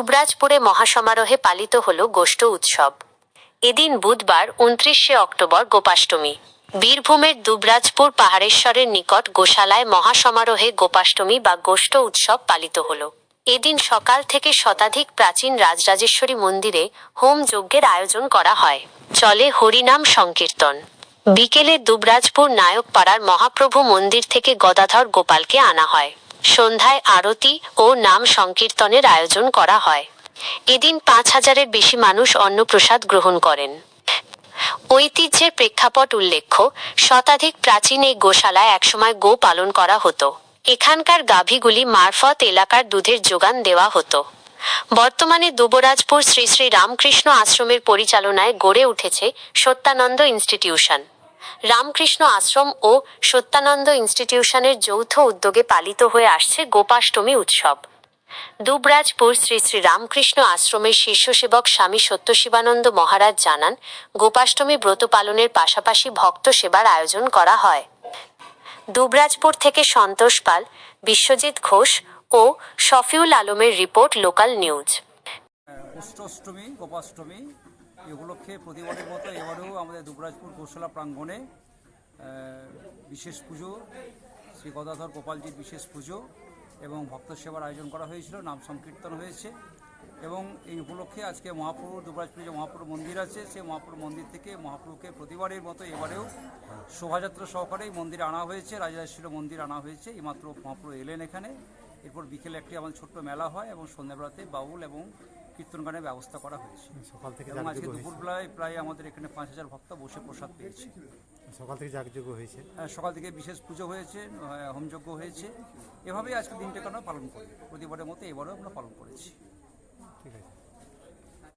দুবরাজপুরে মহাসমারোহে পালিত হল গোষ্ঠ উৎসব। এদিন বুধবার উনত্রিশে অক্টোবর গোপাষ্টমী। বীরভূমের দুবরাজপুর পাহাড়েশ্বরের নিকট গোশালায় মহাসমারোহে গোপাষ্টমী বা গোষ্ঠ উৎসব পালিত হল। এদিন সকাল থেকে শতাধিক প্রাচীন রাজরাজেশ্বরী মন্দিরে হোম যজ্ঞের আয়োজন করা হয়। চলে হরিনাম সংকীর্তন। বিকেলে দুবরাজপুর নায়কপাড়ার মহাপ্রভু মন্দির থেকে গদাধর গোপালকে আনা হয়। সন্ধ্যায় আরতি ও নাম সংকীর্তনের আয়োজন করা হয়। এদিন পাঁচ হাজারের বেশি মানুষ অন্নপ্রসাদ গ্রহণ করেন। ঐতিহ্যের প্রেক্ষাপট উল্লেখ্য, শতাধিক প্রাচীন এই গোশালায় একসময় গো পালন করা হতো। এখানকার গাভীগুলি মারফত এলাকার দুধের যোগান দেওয়া হতো। বর্তমানে দুবরাজপুর শ্রী শ্রী রামকৃষ্ণ আশ্রমের পরিচালনায় গড়ে উঠেছে সত্যানন্দ ইনস্টিটিউশন। রামকৃষ্ণ আশ্রম ও সত্যানন্দ ইনস্টিটিউশনের যৌথ উদ্যোগে পালিত হয়ে আসছে গোপাষ্টমী উৎসব। দুবরাজপুর শ্রী শ্রী রামকৃষ্ণ আশ্রমের শীর্ষ সেবক স্বামী সত্যশিবানন্দ মহারাজ জানান, গোপাষ্টমী ব্রত পালনের পাশাপাশি ভক্ত সেবার আয়োজন করা হয়। দুবরাজপুর থেকে সন্তোষ পাল, বিশ্বজিৎ ঘোষ ও শফিউল আলমের report local news. Ashtami Gopashtami এই উপলক্ষে প্রতিবারের মতো এবারেও আমাদের দুবরাজপুর গোশালা প্রাঙ্গণে বিশেষ পুজো, শ্রী গদাধর গোপালজির বিশেষ পুজো এবং ভক্ত সেবার আয়োজন করা হয়েছিল, নাম সংকীর্তন হয়েছে এবং এই উপলক্ষে আজকে মহাপ্রভু দুবরাজপুরে যে মহাপ্রভু মন্দির আছে, সেই মহাপ্রভু মন্দির থেকে মহাপ্রভুকে প্রতিবারের মতো এবারেও শোভাযাত্রা সহকারে এই মন্দিরে আনা হয়েছে, রাজরাজেশ্বর মন্দির আনা হয়েছে, এইমাত্র মহাপ্রভু এলেন এখানে। এরপর বিকেলে একটি আমাদের ছোট্ট মেলা হয় এবং সন্ধ্যাবেলাতে বাউল এবং কীর্তন গানের ব্যবস্থা করা হয়েছে। সকাল থেকে এবং আজকে দুপুরবেলায় প্রায় আমাদের এখানে পাঁচ হাজার ভক্ত বসে প্রসাদ পেয়েছে। সকাল থেকে যাগযজ্ঞ হয়েছে। আহ, সকাল থেকে বিশেষ পুজো হয়েছে আহ, হোমযজ্ঞ হয়েছে। এভাবেই আজকে দিনটাকে আমরা পালন করি প্রতিবারের মতো এবারেও আমরা পালন করেছি।